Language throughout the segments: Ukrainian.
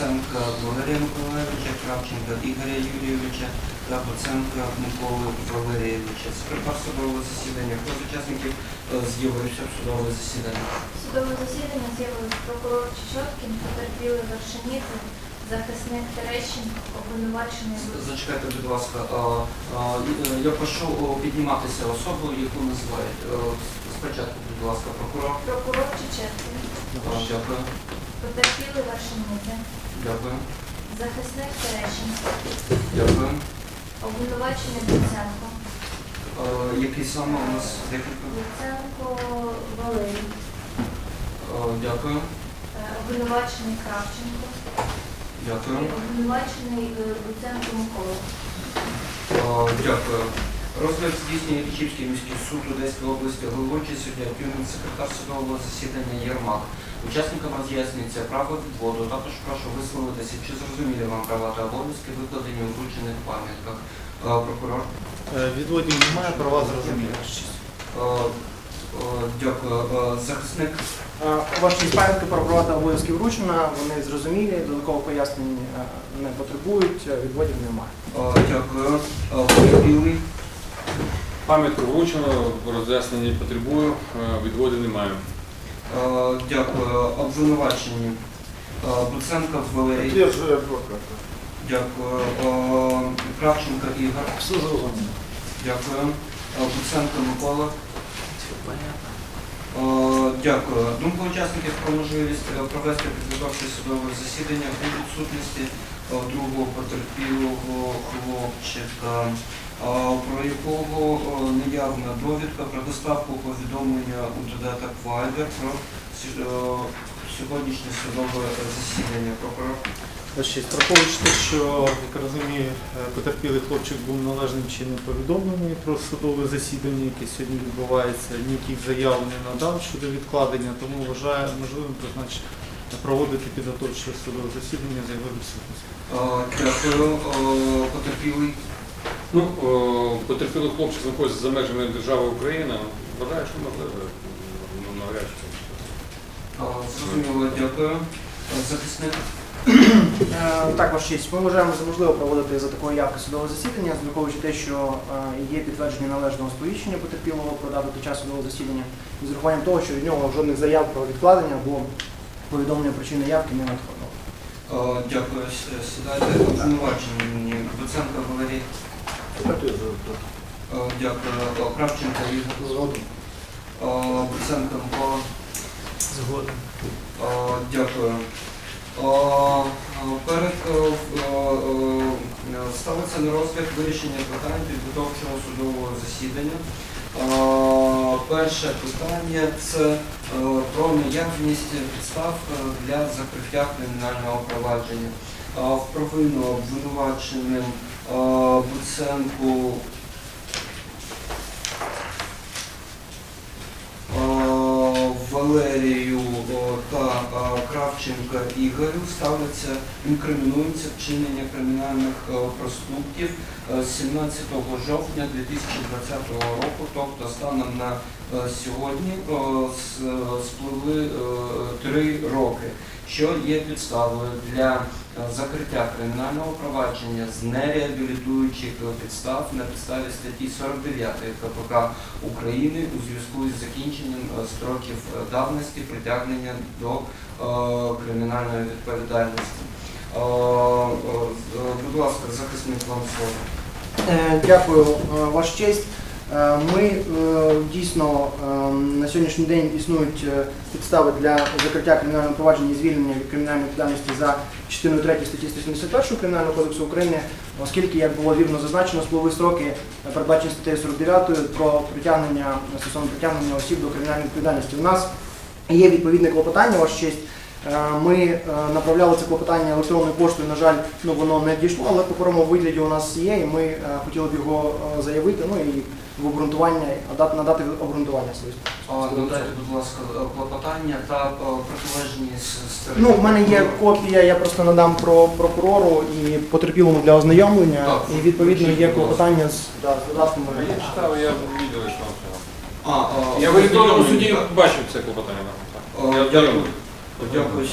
Буценка Валерія Миколаївича, Кравченка Ігоря Юрійовича та Буценка Миколи Валерійовича. Секретар судового засідання. Хто з учасників е, з'явився в судове засідання? Судове засідання з'явились прокурор Чечоткін, потерпіли Вершиніти, захисник Терещенко, обвинувачений Зачекайте, будь ласка. Е, Я прошу підніматися особу, яку називають. Е, Спочатку, будь ласка, прокурор. прокурор Чечеткін, Дякую. Потерпіли Вершиніти, Дякую. захисник Терещенко, Дякую. обвинувачений Буценко, Е, Який саме у нас декілька? Буценко Валерій, Дякую. е, обвинувачений Кравченко Дякую. обвинувачений е, Буценко Микола. Е, Дякую. Розгляд здійснює Київський міський суд Одеської області, головуючий суддя, Тюрмін, секретар судового засідання Єрмак. Учасникам роз'яснюється право відводу. Також прошу висловитися, чи зрозуміли вам права та обов'язки, викладені у вручених пам'ятках. Е, Прокурор. Е, Відводів немає, права зрозумілі. Е, Дякую. Захисник. Ваші пам'ятки про права та обов'язки вручена, вони зрозумілі, додаткового пояснень не потребують, відводів немає. Дякую. Потерпілий. Пам'ятку вручено, роз'яснення потребую, е, відводів немає. Дякую. Обвинувачені. Буценко Валерій. Підтверджує адвокат. Дякую. Е, Кравченко Ігор. Все зрозуміло. Дякую. Буценко Микола. Дякую. Думка учасників про можливість е, провести підготовче судове засідання у відсутності е, другого потерпілого хлопчика, про якого е, наявна довідка про доставку повідомлення у додаток Viber про е, сьогоднішнє судове засідання. Прокурор. Ще враховуючи те, що, як розумію, е, потерпілий хлопчик був належним чином повідомлений про судове засідання, яке сьогодні відбувається, ніяких заяв не надав щодо відкладення, тому вважаю можливим призначити проводити підготовче судове засідання за його відсутності. Е, Дякую. Е, Потерпілий. Ну, о, потерпілий хлопчик знаходиться за межами держави Україна. Вважаю, що можливо ну, навряд чи. Е, Зрозуміло, дякую. Е, Захисник. Е, Так, ваш честь, ми вважаємо за можливо проводити за такої явки судове засідання, враховуючи те, що е, є підтвердження належного сповіщення потерпілого про дату та час судового засідання, і з урахуванням того, що від нього жодних заяв про відкладення або повідомлення причини явки не надходило. Е, Дякую. Сідайте. Обвинувачені. Буценко Валерій. Е, Дякую. Е, Кравченко Ігор. Згодом. Е, Микола. Згодом. Е, Дякую. Е, е, Перед е, е, е, ставиться на розгляд вирішення питань підготовчого судового засідання. Е, Перше питання це е, про наявність підстав е, для закриття кримінального провадження. Е, В провину обвинуваченим е, Буценку е, Валерію та е, Кравченка Ігорю ставляться, інкримінується вчинення кримінальних е, проступків е, з 17 жовтня 2020 року, тобто станом на е, сьогодні е, е, спливли е, три роки, що є підставою для е, закриття кримінального провадження з нереабілітуючих е, підстав на підставі статті 49 КПК України у зв'язку із закінченням е, строків е, давності притягнення до е, кримінальної відповідальності. Е, е, з- Будь ласка, захисник вам слово. Е, Дякую, е, Ваша честь. Е, Ми е, дійсно е, на сьогоднішній день існують підстави для закриття кримінального провадження і звільнення від кримінальної відповідальності за частиною 3 статті 171 Кримінального кодексу України, оскільки, як було вірно зазначено, спливли строки, передбачені статтею 49 про притягнення стосовно притягнення осіб до кримінальної відповідальності. У нас є відповідне клопотання, Ваша честь, Ми е, направляли це клопотання електронною поштою. На жаль, ну воно не дійшло, але в паперовому вигляді у нас є, і ми е, хотіли б його е, заявити. Ну і в обґрунтування надати, обґрунтування своє. А, Додайте, будь ласка, е, клопотання та е, протилежні с- сторони. Ну, в мене є копія, я просто надам про прокурору і потерпілому для ознайомлення. Так. І відповідно є клопотання з, да, з додатками. Я читав, я відео що вам. А, а, Я в електронному суді бачив це клопотання. Я Дякую.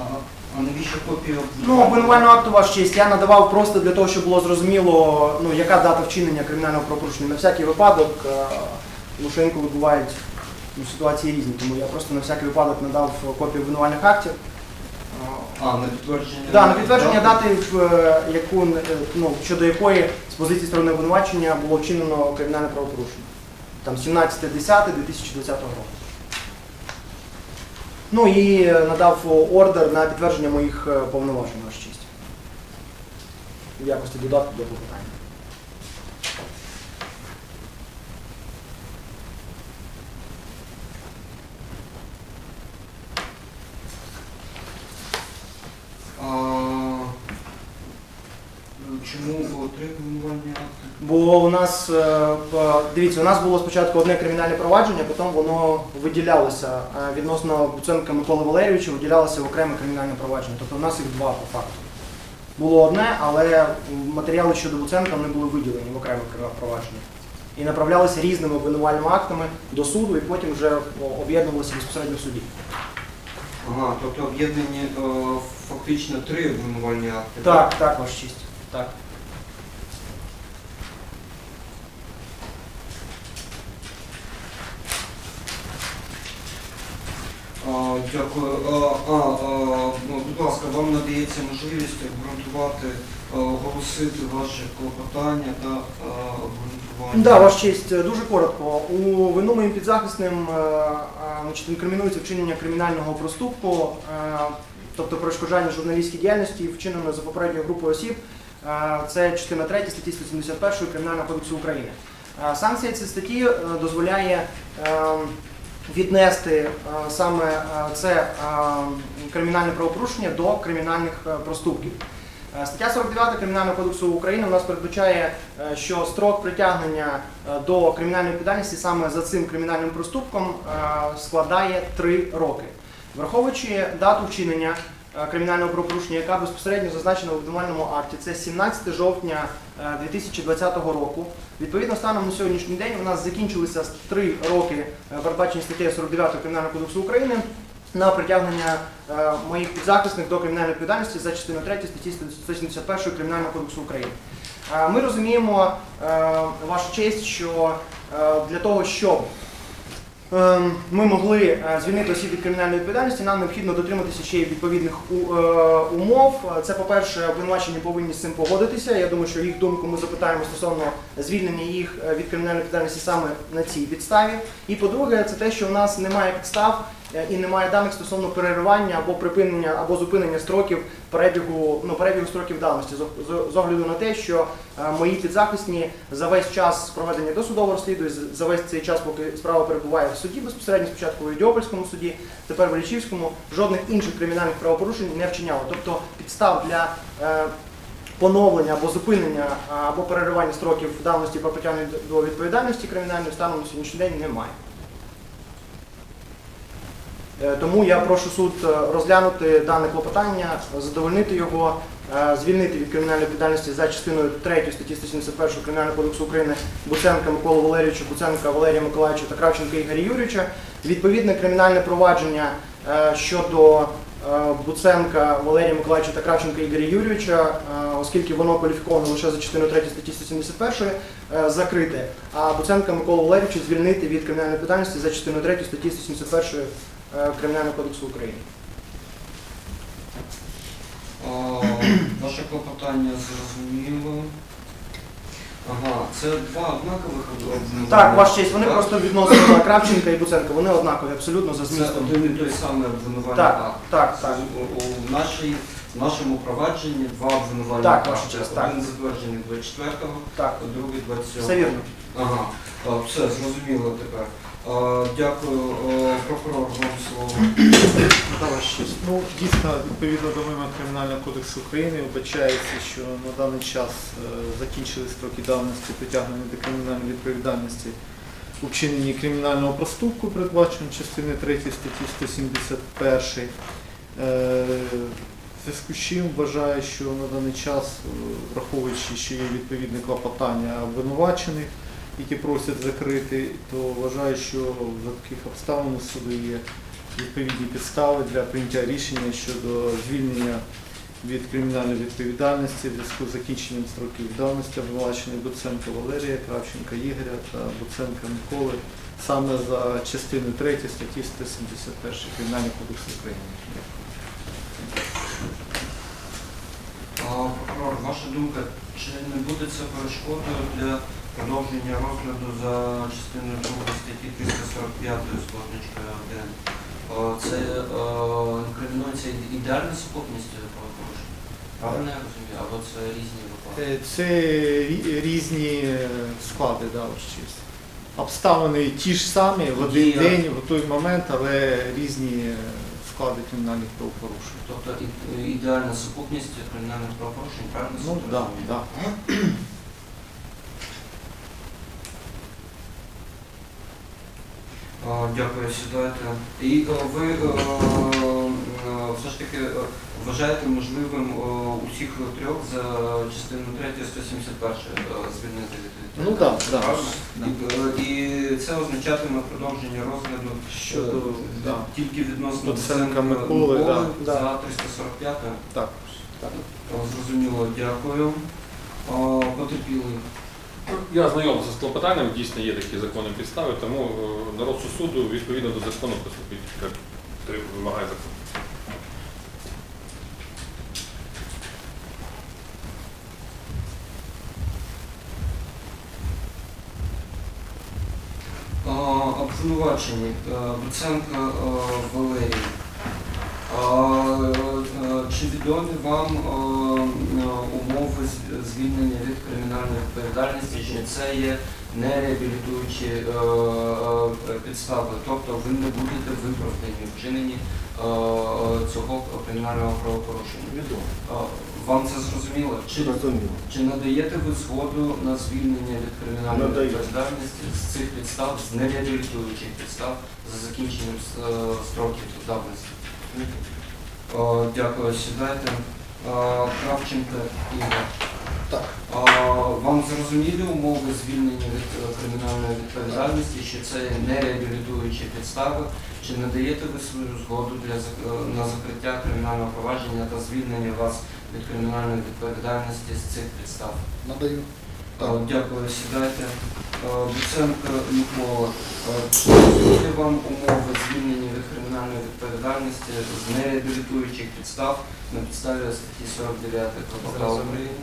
Ага. А навіщо копію? Ну, обвинувального акту ваш честь я надавав просто для того, щоб було зрозуміло, ну, яка дата вчинення кримінального правопорушення. На всякий випадок, е, тому що інколи бувають ну, ситуації різні, тому я просто на всякий випадок надав копію обвинувальних актів. А, на підтвердження. Да, на підтвердження дати, в е, яку, е, ну, щодо якої з позиції сторони обвинувачення було вчинено кримінальне правопорушення. Там 17.10.2020 року. Ну і е, надав ордер на підтвердження моїх е, повноважень, ваша честь. В якості додатку до клопотання. Чому було три? Бо у нас, е, дивіться, у нас було спочатку одне кримінальне провадження, потім воно виділялося е, відносно Буценка Миколи Валерійовича, виділялося в окреме кримінальне провадження. Тобто у нас їх два по факту. Було одне, але матеріали щодо Буценка не були виділені в окреме кримінальне провадження. І направлялися різними обвинувальними актами до суду і потім вже об'єднувалися безпосередньо в суді. Ага, тобто об'єднані е, фактично три обвинувальні акти. Так, так, ваша честь. Так. А, Дякую. А, а, ну, будь ласка, вам надається можливість обґрунтувати, оголосити ваше клопотання та обґрунтування. Да, ваш честь, дуже коротко. У вину моїм підзахисним е, е, значить, інкримінується вчинення кримінального проступку, е, тобто перешкоджання журналістській діяльності, вчинено за попередньою групою осіб. Це частина 3 статті 171 Кримінального кодексу України. Санкція цієї статті дозволяє е, віднести е, саме е, це е, кримінальне правопорушення до кримінальних проступків. Стаття 49 Кримінального кодексу України у нас передбачає, що строк притягнення до кримінальної відповідальності саме за цим кримінальним проступком складає 3 роки. Враховуючи дату вчинення кримінального правопорушення, яка безпосередньо зазначена в обвинувальному акті, це 17 жовтня е, 2020 року. Відповідно, станом на сьогоднішній день у нас закінчилися 3 роки, е, передбачені статтею 49 Кримінального кодексу України на притягнення е, моїх підзахисних до кримінальної відповідальності за частиною 3 статті 171 Кримінального кодексу України. Е, Ми розуміємо, е, честь, що е, для того, щоб е, ми могли е, звільнити осіб від кримінальної відповідальності, нам необхідно дотриматися ще й відповідних е, умов. Це, по-перше, обвинувачені повинні з цим погодитися. Я думаю, що їх думку ми запитаємо стосовно звільнення їх е, від кримінальної відповідальності саме на цій підставі. І по-друге, це те, що в нас немає підстав і немає даних стосовно переривання або припинення або зупинення строків перебігу, ну, перебігу строків давності з- огляду на те, що е, мої підзахисні за весь час проведення досудового розслідування, за весь цей час, поки справа перебуває в суді безпосередньо спочатку в Ідіопольському суді, тепер в Лічівському, жодних інших кримінальних правопорушень не вчиняли. Тобто підстав для е, поновлення або зупинення або переривання строків давності про притягнення до відповідальності кримінальної станом на сьогоднішній день немає. Е, Тому я прошу суд е, розглянути дане клопотання, задовольнити його, е, звільнити від кримінальної відповідальності за частиною 3 статті 171 Кримінального кодексу України Буценка Миколу Валерійовича, Буценка Валерія Миколаївича та Кравченка Ігоря Юрійовича. Відповідне кримінальне провадження щодо Буценка Валерія Миколаївича та Кравченка Ігоря Юрійовича, оскільки воно кваліфіковано лише за частиною 3 статті 171, е, закрите. А Буценка Миколу Валерійовича звільнити від кримінальної відповідальності за частиною 3 статті 171 е, Кримінального кодексу України. Ваше клопотання зрозуміло. Ага, це два однакових обвинувальних Так, ваша честь, вони так? просто відносно Кравченка і Буценка, вони однакові абсолютно за Це один і той самий обвинувальний Так, акт. так, так. У, у, нашій, в нашому провадженні два обвинувальні Так, акти. ваша честь, так. Один затверджений 24-го, Так, другий 27-го. все вірно. Ага, все, зрозуміло тепер. Е, Дякую, Е, прокурор, вам слово. Ну, дійсно, відповідно до вимог Кримінального кодексу України, вбачається, що на даний час е, закінчили строки давності притягнення до кримінальної відповідальності у вчиненні кримінального проступку, передбачено частини 3 статті 171. Е, В зв'язку з чим вважаю, що на даний час, враховуючи, що є відповідне клопотання обвинувачених, які просять закрити, то вважаю, що за таких обставин у суду є відповідні підстави для прийняття рішення щодо звільнення від кримінальної відповідальності в зв'язку з закінченням строків давності обвинувачених Буценка Валерія, Кравченка Ігоря та Буценка Миколи саме за частиною 3 статті 171 Кримінального кодексу України. Прокурор, ваша думка, чи не буде це перешкодою для продовження розгляду за частиною 2 статті 345 з позначкою 1? Це е, інкримінується ідеальна сукупність правопорушень? Правильно я розумію? Або це різні випадки? Е, Це різні е, склади, да, честь. Обставини ті ж самі в один Є. день, в той момент, але різні склади кримінальних правопорушень. Тобто ідеальна сукупність кримінальних правопорушень, правильно Ну суд так, да, да. Дякую, сідайте. І е, ви е, е, все ж таки е, вважаєте можливим е, усіх трьох за частину 3 171 е, звільнити від Ну так, Правильно? да. І, е, це означатиме продовження розгляду Щодо, е, да. тільки відносно Доценка Миколи, да. за 345. Так. О, Зрозуміло, дякую. О, Потерпілий. Я знайомився з клопотанням, дійсно є такі законні підстави, тому е, на розсуд суду відповідно до закону поступить, як вимагає закон. А, Обвинувачені е, Буценко е, Валерій. Чи відомі вам е, е, умови звільнення від кримінальної відповідальності, що це є нереабілітуючі е, е, підстави, тобто ви не будете виправдані в вчиненні е, цього кримінального правопорушення? Відомо. Вам це зрозуміло? Чи чи надаєте ви згоду на звільнення від кримінальної Надаю. відповідальності з цих підстав, з нереабілітуючих підстав за закінченням строків давності? О, Дякую, сідайте. О, Кравченко Ігор. Так. А, Вам зрозумілі умови звільнення від е, кримінальної відповідальності, що це нереабілітуючі підстави? Чи надаєте ви свою згоду для е, на закриття кримінального провадження та звільнення вас від кримінальної відповідальності з цих підстав? Надаю. Е, Дякую, сідайте. Буценко Микола, чи вам умови відповідальності з нереабілітуючих підстав на підставі статті 49 КПК України?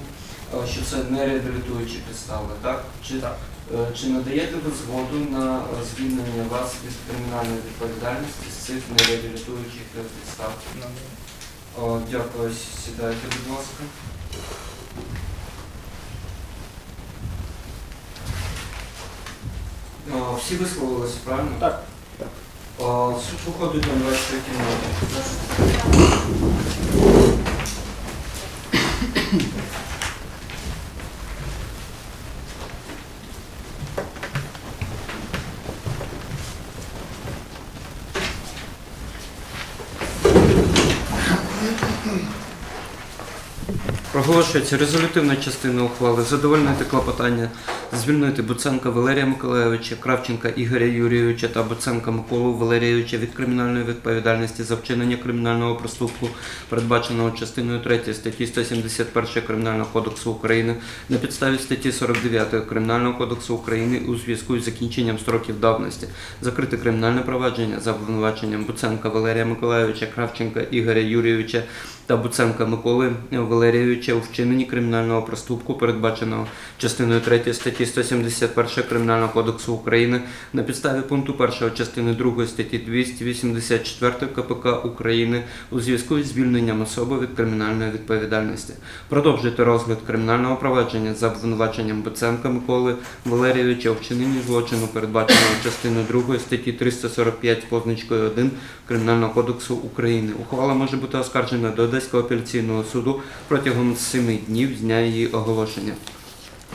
Е, Що це нереабілітуючі підстави, так? Чи, Так. е, чи надаєте ви згоду на е, звільнення вас від кримінальної відповідальності з цих нереабілітуючих е, підстав? О, Дякую, сідайте, будь ласка. О, Всі висловилися, правильно? Так. Суд виходить на 23 кімнаті. Проголошується резолютивна частина ухвали задовольнити клопотання звільнити Буценка Валерія Миколайовича, Кравченка Ігоря Юрійовича та Буценка Миколу Валерійовича від кримінальної відповідальності за вчинення кримінального проступку, передбаченого частиною 3 статті 171 Кримінального кодексу України на підставі статті 49 Кримінального кодексу України у зв'язку з закінченням строків давності, закрити кримінальне провадження за обвинуваченням Буценка Валерія Миколайовича, Кравченка Ігоря Юрійовича та Буценка Миколи Валерійовича у вчиненні кримінального проступку, передбаченого частиною 3 статті статті 171 Кримінального кодексу України на підставі пункту 1 частини 2 статті 284 КПК України у зв'язку із звільненням особи від кримінальної відповідальності. Продовжити розгляд кримінального провадження за обвинуваченням Беценка Миколи Валерійовича у вчиненні злочину, передбаченого частиною 2 статті 345 з позначкою 1 Кримінального кодексу України. Ухвала може бути оскаржена до Одеського апеляційного суду протягом 7 днів з дня її оголошення.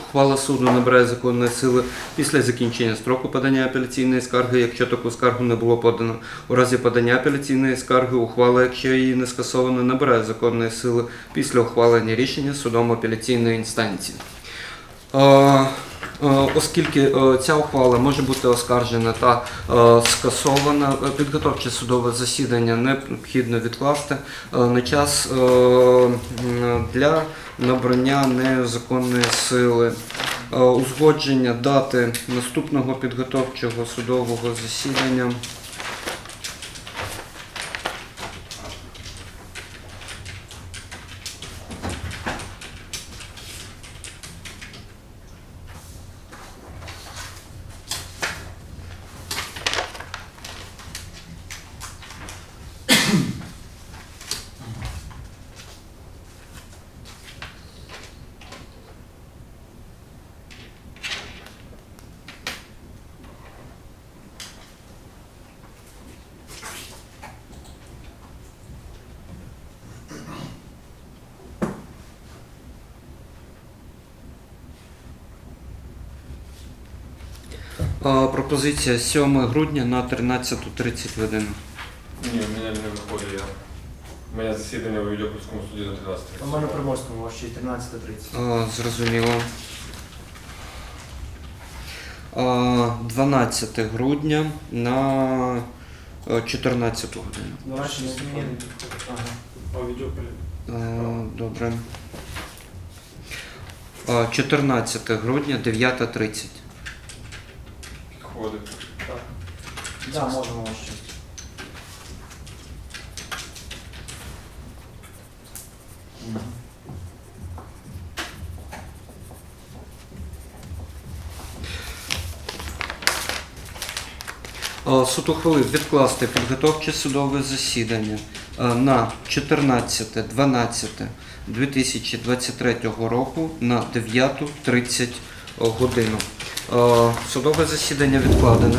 Ухвала суду набирає законної сили після закінчення строку подання апеляційної скарги, якщо таку скаргу не було подано. У разі подання апеляційної скарги ухвала, якщо її не скасовано, набирає законної сили після ухвалення рішення судом апеляційної інстанції. Е, Оскільки е, ця ухвала може бути оскаржена та е, скасована, підготовче судове засідання необхідно відкласти на час для набрання незаконної сили. Узгодження дати наступного підготовчого судового засідання. Е, Пропозиція 7 грудня на 13.30 годину. Ні, у мене не виходить. Я... У мене засідання у Відьопольському суді на 13 У мене приморському честь 13.30. Е, Зрозуміло. Е, 12 грудня на е, 14 годину. Ваші Ага. А? Е, Добре. Е, 14 грудня 9.30. Підходить. Да, можемо честь. Е, Суд ухвалив відкласти підготовче судове засідання е, на 14.12.2023 року на 9.30 годину. Е, Судове засідання відкладене.